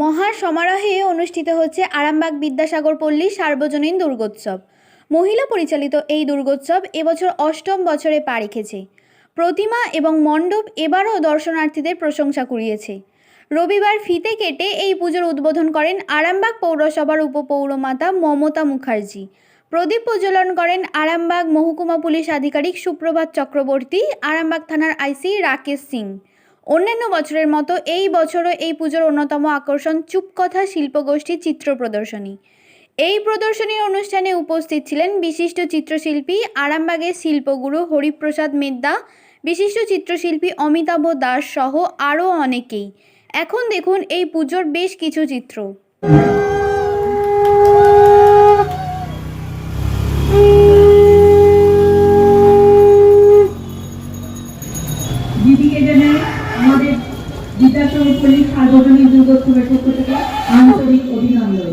মহা সমারোহে অনুষ্ঠিত হচ্ছে আরামবাগ বিদ্যাসাগর পল্লী সার্বজনীন দুর্গোৎসব। মহিলা পরিচালিত এই দুর্গোৎসব এবছর অষ্টম বছরে পা রেখেছে। প্রতিমা এবং মণ্ডপ এবারও দর্শনার্থীদের প্রশংসা কুড়িয়েছে। রবিবার ফিতে কেটে এই পুজোর উদ্বোধন করেন আরামবাগ পৌরসভার উপপৌরমাতা মমতা মুখার্জি। প্রদীপ প্রজ্বলন করেন আরামবাগ মহকুমা পুলিশ আধিকারিক সুপ্রভাত চক্রবর্তী, আরামবাগ থানার আইসি রাকেশ সিং। অন্যান্য বছরের মতো এই বছরও এই পুজোর অন্যতম আকর্ষণ চুপকথা শিল্পগোষ্ঠী চিত্র প্রদর্শনী। এই প্রদর্শনীর অনুষ্ঠানে উপস্থিত ছিলেন বিশিষ্ট চিত্রশিল্পী, আরামবাগের শিল্পগুরু হরিপ্রসাদ মেদ্দা, বিশিষ্ট চিত্রশিল্পী অমিতাভ দাস সহ আরও অনেকেই। এখন দেখুন এই পুজোর বেশ কিছু চিত্র। আমাদের বিদ্যাসাগর পল্লী সার্বজনীন দুর্গোৎসবের পক্ষ থেকে আন্তরিক অভিনন্দন।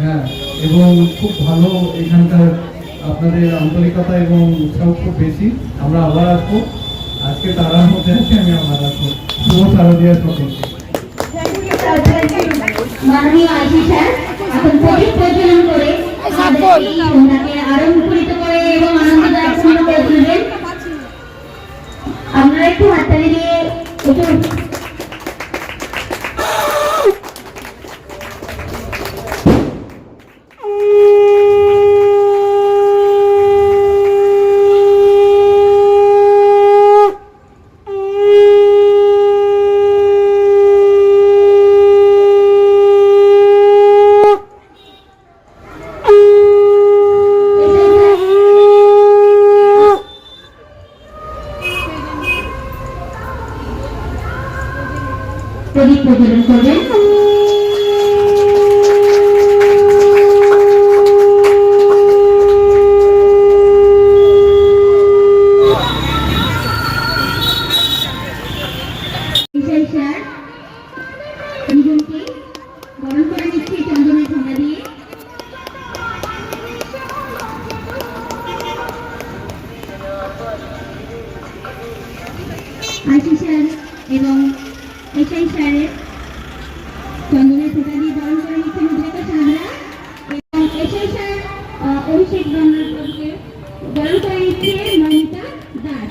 হ্যাঁ এবং খুব ভালো এখানকার আপনাদের আন্তরিকতা এবং উৎসাহ খুব বেশি। আমরা আবার আসব। আজকে তারার মধ্যে আছে, আমি আবার আসব। শুভ শারদীয়া সকলকে. মাননীয় আইসি স্যার, এখন প্রদীপ প্রজ্বলন করে আরও মুখরিত করে এবং আনন্দদায়ক আশি স্যার এবং এসআই স্যারের চন্দনের ফোটা দিয়ে বরণ করে নিচ্ছে মুদ্রিকা সাহারা এবং এসআই স্যার অভিষেক বাংলাকে বরণ করে নিচ্ছে নমিতা দাস।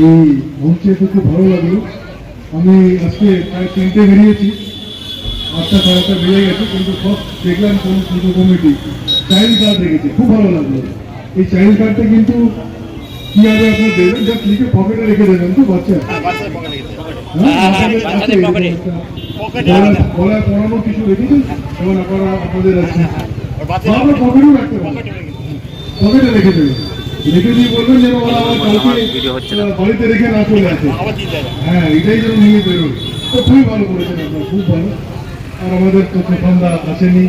এই মঞ্চে তো খুব ভালো লাগল। আমি আজকে প্রায় তিনটে বেরিয়েছি। আটটা সাড়ে বেরিয়ে গেছে কিন্তু সব দেখলাম কোন পুজো কমিটি চাইল্ড কার্ড রেখেছে খুব ভালো লাগল। এই চাইল্ড কার্ডটা কিন্তু কীভাবে আপনার দেবেন? জাস্ট লিখে পকেটে রেখে দেবেন তো বাচ্চা। হ্যাঁ, গলায়- কিছু রেখেছেন এবং আপনারা আপনাদের আছে। পকেটেও রাখতে পকেটে রেখে দেবেন। রেখে দিয়ে বলবেন যেন ওরা আবার কালকে বাড়িতে রেখে না চলে আসে। হ্যাঁ এটাই যেন নিয়ে বেরোয়। তো খুবই ভালো করেছেন আপনার খুব ভালো। আর আমাদের তো তুফানদা আসেনি।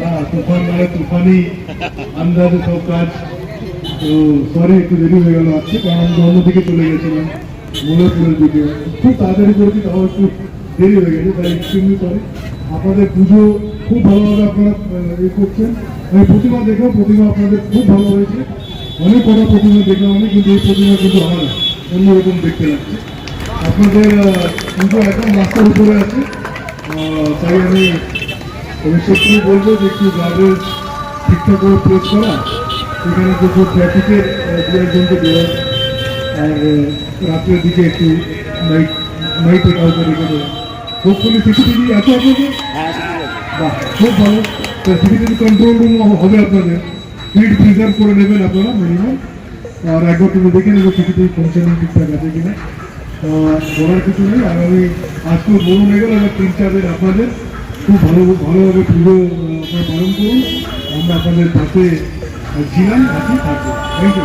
হ্যাঁ তুফান মানে তুফানি আন্দাজে সব কাজ। তো সরি একটু দেরি হয়ে গেল আজকে কারণ আমরা অন্যদিকে চলে গেছিলাম মোলাপুরের দিকে। খুব তাড়াতাড়ি করেছি তাও একটু দেরি হয়ে গেছে তাই এক্সট্রিমলি সরি আপনাদের পুজো খুব ভালোভাবে আপনারা ইয়ে করছেন। আমি প্রতিমা দেখলাম প্রতিমা আপনাদের খুব ভালো হয়েছে। অনেক কটা প্রতিমা দেখলাম আমি কিন্তু এই প্রতিমা কিন্তু আমার অন্যরকম দেখতে লাগছে। আপনাদের পুজো একদম রাস্তার উপরে আছে। তাই আমি সত্যি বলব যে একটু গার্বেজ ঠিকঠাক করে প্লেস করা। এখানে কিছু ট্রাফিকের দু একজনকে দেওয়া। আর রাত্রের দিকে একটু নাইট টেক আউটে রেখে দেওয়া। হোপফুলি সিসিটিভি আছে আপনাদের? বাহ খুব ভালো। সিসিটিভি কন্ট্রোল রুম হবে আপনাদের। স্পিড প্রিজার্ভ করে নেবেন আপনারা মিনিমাম আর একবার তুমি দেখে নেব কিছুতেই ফাংশনিং ঠিকঠাক আছে কিনা। বলার কিছু নেই। আর আমি আজকে বলুন হয়ে গেল এবার তিন চার আপনাদের। খুব ভালো ভালোভাবে পুজো আপনারা পালন করুন। আমরা আপনাদের পাশে ছিলাম আপনি থাকব। Thank you